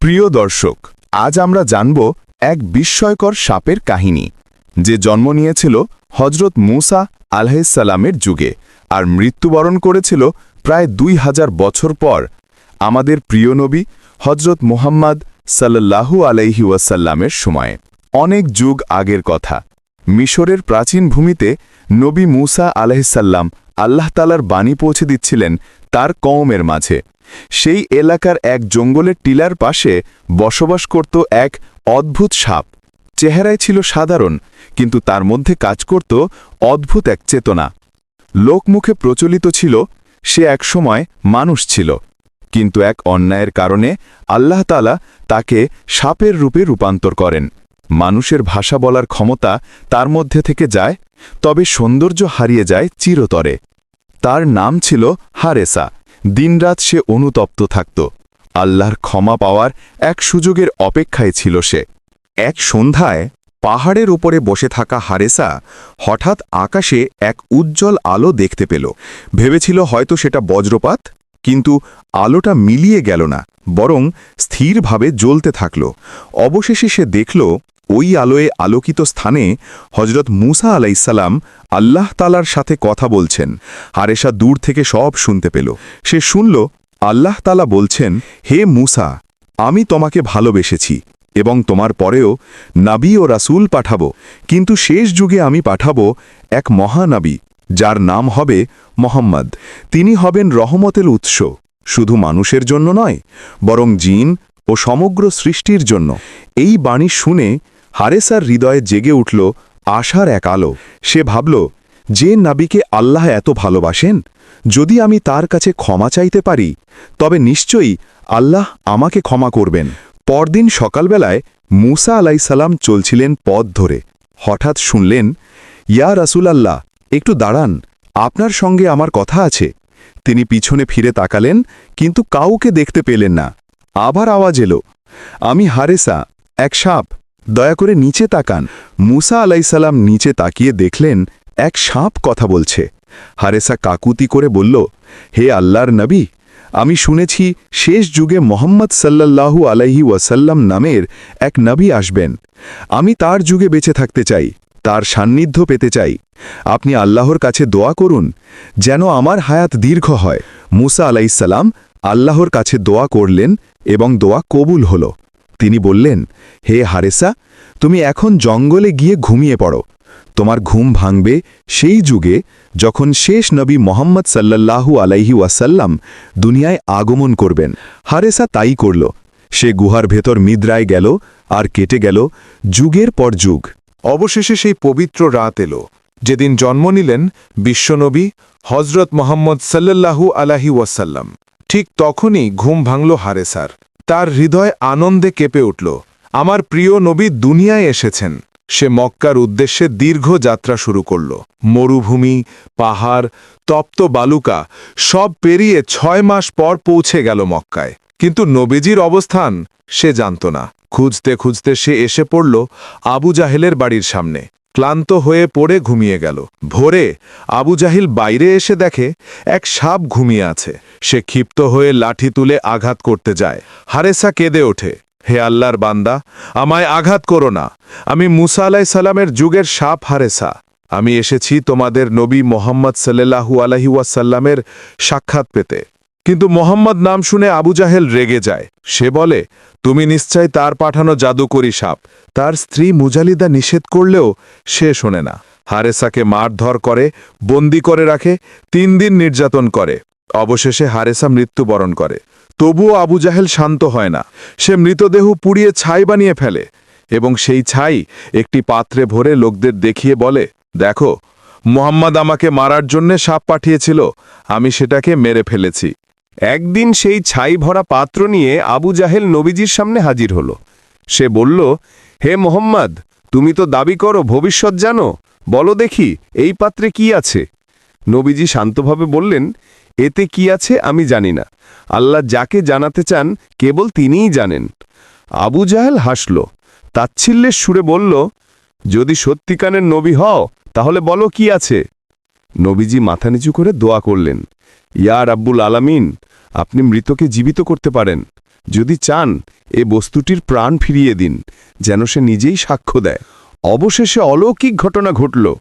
প্রিয় দর্শক, আজ আমরা জানব এক বিস্ময়কর সাপের কাহিনী, যে জন্ম নিয়েছিল হজরত মুসা আলহাইসাল্লামের যুগে আর মৃত্যুবরণ করেছিল প্রায় দুই হাজার বছর পর। আমাদের প্রিয় নবী হজরত মুহাম্মদ সাল্লাল্লাহু আলাইহি ওয়াসাল্লামের সময়ে। অনেক যুগ আগের কথা। মিশরের প্রাচীন ভূমিতে নবী মুসা আলাইসাল্লাম আল্লাহতালার বাণী পৌঁছে দিচ্ছিলেন তার কওমের মাঝে। সেই এলাকার এক জঙ্গলের টিলার পাশে বসবাস করত এক অদ্ভুত সাপ। চেহারায় ছিল সাধারণ, কিন্তু তার মধ্যে কাজ করত অদ্ভুত এক চেতনা। লোকমুখে প্রচলিত ছিল, সে একসময় মানুষ ছিল। কিন্তু এক অন্যায়ের কারণে আল্লাহ তালা তাকে সাপের রূপে রূপান্তর করেন। মানুষের ভাষা বলার ক্ষমতা তার মধ্যে থেকে যায়, তবে সৌন্দর্য হারিয়ে যায় চিরতরে। তার নাম ছিল হারেসা। দিনরাত সে অনুতপ্ত থাকত। আল্লাহর ক্ষমা পাওয়ার এক সুযোগের অপেক্ষায় ছিল সে। এক সন্ধ্যায় পাহাড়ের উপরে বসে থাকা হারেসা হঠাৎ আকাশে এক উজ্জ্বল আলো দেখতে পেল। ভেবেছিল হয়তো সেটা বজ্রপাত, কিন্তু আলোটা মিলিয়ে গেল না, বরং স্থিরভাবে জ্বলতে থাকল। অবশেষে সে দেখল ওই আলোয়ে আলোকিত স্থানে হজরত মুসা আলাইসাল্লাম আল্লাহ তালার সাথে কথা বলছেন। হারেসা দূর থেকে সব শুনতে পেল। সে শুনল, আল্লাহ তালা বলছেন, হে মুসা, আমি তোমাকে ভালোবেসেছি এবং তোমার পরেও নাবী ও রাসূল পাঠাবো। কিন্তু শেষ যুগে আমি পাঠাবো এক মহানাবী, যার নাম হবে মোহাম্মদ। তিনি হবেন রহমতের উৎস, শুধু মানুষের জন্য নয়, বরং জিন ও সমগ্র সৃষ্টির জন্য। এই বাণী শুনে হারেসার হৃদয়ে জেগে উঠল আশার এক আলো। সে ভাবল, যে নাবিকে আল্লাহ এত ভালোবাসেন, যদি আমি তার কাছে ক্ষমা চাইতে পারি, তবে নিশ্চয়ই আল্লাহ আমাকে ক্ষমা করবেন। পরদিন সকালবেলায় মুসা আলাইসাল্লাম চলছিলেন পথ ধরে। হঠাৎ শুনলেন, ইয়া রাসূলাল্লাহ, একটু দাঁড়ান, আপনার সঙ্গে আমার কথা আছে। তিনি পিছনে ফিরে তাকালেন, কিন্তু কাউকে দেখতে পেলেন না। আবার আওয়াজ এলো, আমি হারেসা, এক সাপ। দয়া করে নিচে তাকান। মুসা আলাইসাল্লাম নিচে তাকিয়ে দেখলেন, এক সাপ কথা বলছে। হারেসা কাকুতি করে বলল, হে আল্লাহর নবী, আমি শুনেছি শেষ যুগে মোহাম্মদ সাল্লাল্লাহু আলাইহি ওয়াসাল্লাম নামের এক নবী আসবেন। আমি তার যুগে বেঁচে থাকতে চাই, তার সান্নিধ্য পেতে চাই। আপনি আল্লাহর কাছে দোয়া করুন, যেন আমার হায়াত দীর্ঘ হয়। মুসা আলাইসাল্লাম আল্লাহর কাছে দোয়া করলেন এবং দোয়া কবুল হল। তিনি বললেন, হে হারেসা, তুমি এখন জঙ্গলে গিয়ে ঘুমিয়ে পড়ো। তোমার ঘুম ভাঙবে সেই যুগে যখন শেষ নবী মোহাম্মদ সাল্লাল্লাহু আলাইহি ওয়াসাল্লাম দুনিয়ায় আগমন করবেন। হারেসা তাই করল। সে গুহার ভেতর মিদ্রায় গেল আর কেটে গেল যুগের পর যুগ। অবশেষে সেই পবিত্র রাত এলো। যেদিন জন্ম নিলেন বিশ্বনবী হজরত মোহাম্মদ সাল্লাল্লাহু আলাহি ওয়াসাল্লাম। ঠিক তখনই ঘুম ভাঙল হারেসার। তার হৃদয় আনন্দে কেঁপে উঠল। আমার প্রিয় নবী দুনিয়ায় এসেছেন। সে মক্কার উদ্দেশ্যে দীর্ঘ যাত্রা শুরু করল। মরুভূমি, পাহাড়, তপ্ত বালুকা সব পেরিয়ে ছয় মাস পর পৌঁছে গেল মক্কায়। কিন্তু নবীজির অবস্থান সে জানত না। খুঁজতে খুঁজতে সে এসে পড়ল আবু জাহেলের বাড়ির সামনে। ক্লান্ত হয়ে পড়ে ঘুমিয়ে গেল। ভোরে আবু জাহিল বাইরে এসে দেখে এক সাপ ঘুমিয়ে আছে। সে ক্ষিপ্ত হয়ে লাঠি তুলে আঘাত করতে যায়। হারেসা কেঁদে ওঠে, হে আল্লাহর বান্দা, আমায় আঘাত করো না। আমি মুসা আলাই সালামের যুগের সাপ হারেসা। আমি এসেছি তোমাদের নবী মোহাম্মদ সাল্লাহু আলহি ওয়াসাল্লামের সাক্ষাৎ পেতে। কিন্তু মোহাম্মদ নাম শুনে আবু জাহেল রেগে যায়। সে বলে, তুমি নিশ্চয় তার পাঠানো জাদুকরি সাপ। তার স্ত্রী মুজালিদা নিষেধ করলেও সে শোনে না। হারেসাকে মারধর করে, বন্দি করে রাখে, তিন দিন নির্যাতন করে। অবশেষে হারেসা মৃত্যুবরণ করে। তবুও আবু জাহেল শান্ত হয় না। সে মৃতদেহ পুড়িয়ে ছাই বানিয়ে ফেলে এবং সেই ছাই একটি পাত্রে ভরে লোকদের দেখিয়ে বলে, দেখো, মোহাম্মদ আমাকে মারার জন্যে সাপ পাঠিয়েছিল। আমি সেটাকে মেরে ফেলেছি। একদিন সেই ছাই ভরা পাত্র নিয়ে আবু জাহেল নবীজির সামনে হাজির হল। সে বলল, হে মোহাম্মদ, তুমি তো দাবি করো ভবিষ্যৎ জানো। বলো দেখি, এই পাত্রে কি আছে? নবীজি শান্তভাবে বললেন, এতে কি আছে আমি জানি না। আল্লাহ যাকে জানাতে চান, কেবল তিনিই জানেন। আবু জাহেল হাসল, তাচ্ছিল্যের সুরে বলল, যদি সত্যিকানের নবী হও, তাহলে বলো কি আছে? নবীজি মাথা নিচু করে দোয়া করলেন, ইয়া রাব্বুল আলামিন আপনি মৃতকে জীবিত করতে পারেন। যদি চান, এ বস্তুটির প্রাণ ফিরিয়ে দিন, যেন সে নিজেই সাক্ষ্য দেয়। অবশেষে অলৌকিক ঘটনা ঘটল।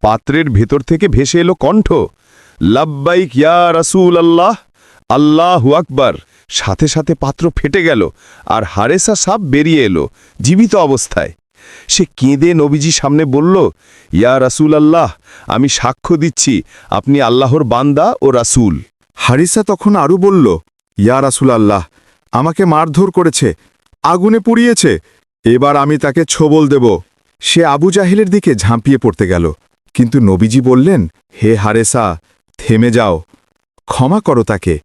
পাত্রের ভেতর থেকে ভেসে এলো কণ্ঠ, লাব্বাইক ইয়া রাসূল আল্লাহ আল্লাহু আকবার। সাথে সাথে পাত্র ফেটে গেল, আর হারেসা সাপ বেরিয়ে এলো, জীবিত অবস্থায়। সে কেঁদে নবীজি সামনে বলল, ইয়া রাসূল আল্লাহ আমি সাক্ষ্য দিচ্ছি, আপনি আল্লাহর বান্দা ও রাসূল। হারিসা তখন আরও বলল, ইয়া রাসুল আল্লাহ আমাকে মারধর করেছে, আগুনে পুড়িয়েছে, এবার আমি তাকে ছোবল দেব। সে আবু জাহিলের দিকে ঝাঁপিয়ে পড়তে গেল। কিন্তু নবীজি বললেন, হে হারেসা, থেমে যাও, ক্ষমা করো তাকে।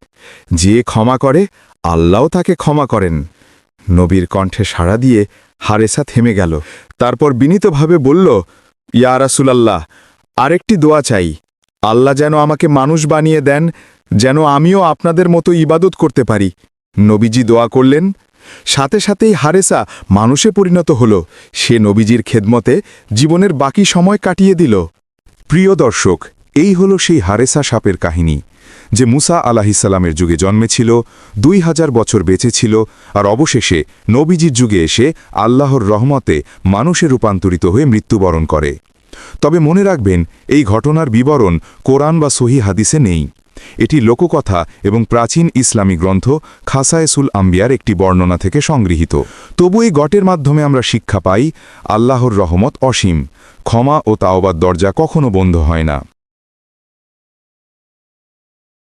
যে ক্ষমা করে আল্লাহও তাকে ক্ষমা করেন। নবীর কণ্ঠে সাড়া দিয়ে হারেসা থেমে গেল। তারপর বিনীতভাবে বলল, ইয়া রাসুলাল্লাহ, আরেকটি দোয়া চাই। আল্লাহ যেন আমাকে মানুষ বানিয়ে দেন যেন আমিও আপনাদের মতো ইবাদত করতে পারি। নবীজি দোয়া করলেন। সাথে সাথেই হারেসা মানুষে পরিণত হল। সে নবীজির খেদমতে জীবনের বাকি সময় কাটিয়ে দিল। প্রিয় দর্শক, এই হল সেই হারেসা সাপের কাহিনী, যে মুসা আলাহিসাল্লামের যুগে জন্মেছিল, দুই হাজার বছর বেঁচে ছিল, আর অবশেষে নবীজির যুগে এসে আল্লাহর রহমতে মানুষে রূপান্তরিত হয়ে মৃত্যুবরণ করে। তবে মনে রাখবেন, এই ঘটনার বিবরণ কোরআন বা সহি হাদিসে নেই। এটি লোককথা এবং প্রাচীন ইসলামী গ্রন্থ খাসায়েসুল আম্বিয়ার একটি বর্ণনা থেকে সংগৃহীত। তবু এই গটের মাধ্যমে আমরা শিক্ষা পাই, আল্লাহর রহমত অসীম। ক্ষমা ও তাওবার দরজা কখনো বন্ধ হয় না।